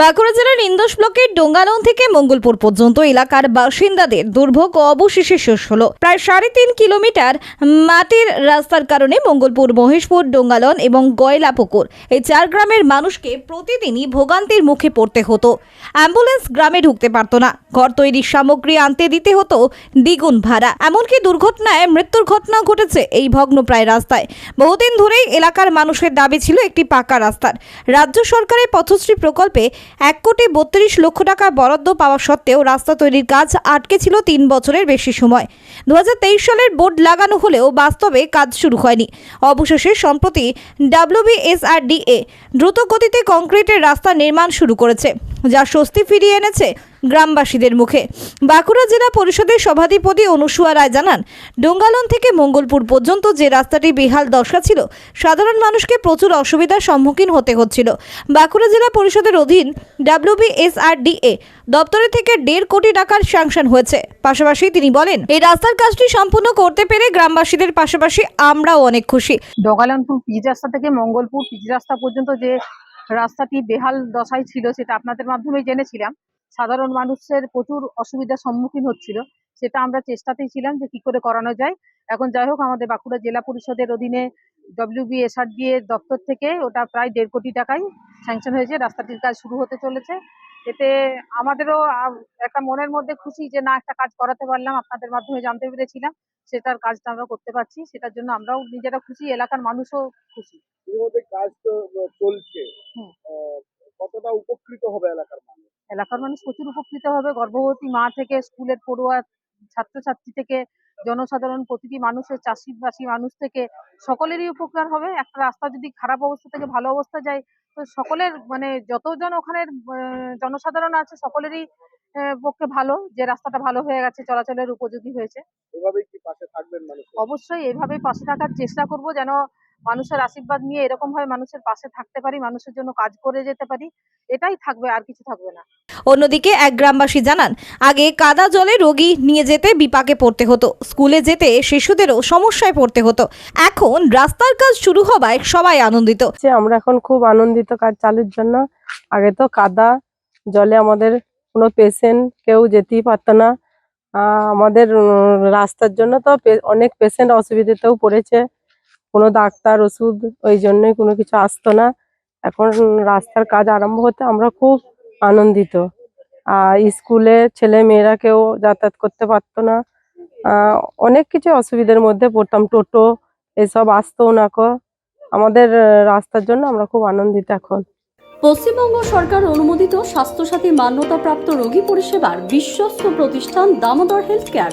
বাঁকুড়া জেলার ইন্দোস ব্লকের ডোঙ্গালং থেকে মঙ্গলপুর পর্যন্ত এলাকার বাসিন্দাদের দুর্ভোগ অবশেষে শেষ হলো। প্রায় সাড়ে তিন কিলোমিটার মাটির রাস্তার কারণে মঙ্গলপুর, মহেশপুর ডোঙ্গালন এবং গয়লাপুকুর এই চার গ্রামের মানুষকে প্রতিদিনই ভোগান্তির মুখে পড়তে হতো। অ্যাম্বুলেন্স গ্রামে ঢুকতে পারতো না। ঘর তৈরির সামগ্রী আনতে দিতে হতো দ্বিগুণ ভাড়া। এমনকি দুর্ঘটনায় মৃত্যুর ঘটনা ঘটেছে এই ভগ্নপ্রায় রাস্তায়। বহুদিন ধরেই এলাকার মানুষের দাবি ছিল একটি পাকা রাস্তার। রাজ্য সরকারের পথশ্রী প্রকল্পে এক কোটি বত্রিশ লক্ষ টাকা বরাদ্দ পাওয়া সত্ত্বেও রাস্তা তৈরির কাজ আটকে ছিল তিন বছরের বেশি সময়। দু হাজার তেইশ সালের বোর্ড লাগানো হলেও বাস্তবে কাজ শুরু হয়নি। অবশেষে সম্প্রতি ডাব্লিউবিএসআরডিএ দ্রুত গতিতে কংক্রিটের রাস্তা নির্মাণ শুরু করেছে, যা স্বস্তি ফিরিয়ে এনেছে গ্রামবাসীদের মুখে। বাঁকুড়া জেলা পরিষদের সভাধিপতি অনুসুয়া রায় জানান, ডোঙ্গালন থেকে মঙ্গলপুর পর্যন্ত যে রাস্তাটি বেহাল দশা ছিল, সাধারণ মানুষকে প্রচুর অসুবিধার সম্মুখীন হতে হচ্ছিল। বাঁকুড়া জেলা পরিষদের অধীন ডাব্লিউবিএসআরডিএ দপ্তরে থেকে দেড় কোটি টাকার স্যাংশন হয়েছে। পাশাপাশি তিনি বলেন, এই রাস্তার কাজটি সম্পূর্ণ করতে পেরে গ্রামবাসীদের পাশাপাশি আমরাও অনেক খুশি। ডগালানপুর পিচ রাস্তা থেকে মঙ্গলপুর পিচ রাস্তা পর্যন্ত যে রাস্তাটি বেহাল দশায় ছিল, সেটা আপনাদের মাধ্যমে জেনেছিলাম। সাধারণ মানুষের প্রচুর অসুবিধার সম্মুখীন হচ্ছিল। সেটা আমরা চেষ্টাতেই ছিলাম যে কি করে করানো যায়। এখন যাই হোক আমাদের বাঁকুড়া জেলা পরিষদের অধীনে ডব্লিউবিএসআরডি এর দপ্তর থেকে ওটা প্রায় দেড় কোটি টাকায় স্যাংশন হয়েছে। রাস্তাটির কাজ শুরু হতে চলেছে। এতে আমাদেরও একটা মনের মধ্যে খুশি যে না একটা কাজ করাতে পারলাম আপনাদের মাধ্যমে জানতে পেরেছিলাম। সেটার কাজটা আমরা করতে পারছি। সেটার জন্য আমরাও নিজেরা খুশি এলাকার মানুষও খুশি। কাজ তো চলছে। কতটা উপকৃত হবে এলাকার এলাকার মানুষ প্রচুর উপকৃত হবে। গর্ভবতী মা থেকে স্কুলের পড়ুয়া ছাত্রছাত্রী থেকে জনসাধারণ প্রতিটি মানুষের চাষিবাসী মানুষ থেকে সকলেরই উপকার হবে। একটা রাস্তা যদি খারাপ অবস্থা থেকে ভালো অবস্থা যায় তো সকলের মানে যতজন ওখানের আহ, জনসাধারণ আছে সকলেরই পক্ষে ভালো। যে রাস্তাটা ভালো হয়ে গেছে চলাচলের উপযোগী হয়েছে। এভাবেই কি পাশে থাকবেন অবশ্যই এভাবে পাশে থাকার চেষ্টা করব যেন মানুষের আশীর্বাদ নিয়ে এরকম ভাবে মানুষের পাশে থাকতে পারি মানুষের জন্য কাজ করে যেতে পারি এটাই থাকবে আর কিছু থাকবে না। অন্যদিকে এক গ্রামবাসী জানান আগে কাদা জলে রোগী নিয়ে যেতে বিপাকে পড়তে হতো স্কুলে যেতে শিশুদেরও সমস্যায় পড়তে হতো। এখন রাস্তার কাজ শুরু হওয়ায় সবাই আনন্দিত। আমরা এখন খুব আনন্দিত কাজ চালুর জন্য। আগে তো কাদা জলে আমাদের কোনো পেশেন্ট কেউ যেতেই পারতো না। আমাদের রাস্তার জন্য তো অনেক পেশেন্ট অসুবিধাতেও পড়েছে। কোনো ডাক্তার ওষুধ, ওই জন্যই কোনো কিছু আসতো না। এখন রাস্তার কাজ আরম্ভ হতে আমরা খুব আনন্দিত। আর স্কুলে ছেলে মেয়েরা কেউ যাতায়াত করতে পারতো না। অনেক কিছু অসুবিধার মধ্যে পড়তাম, টোটো এসব আসতো না আমাদের রাস্তার জন্য আমরা খুব আনন্দিত এখন। পশ্চিমবঙ্গ সরকার অনুমোদিত স্বাস্থ্যসাথী মান্যতাপ্রাপ্ত রোগী পরিষেবার বিশ্বস্ত প্রতিষ্ঠান দামোদর হেলথ কেয়ার।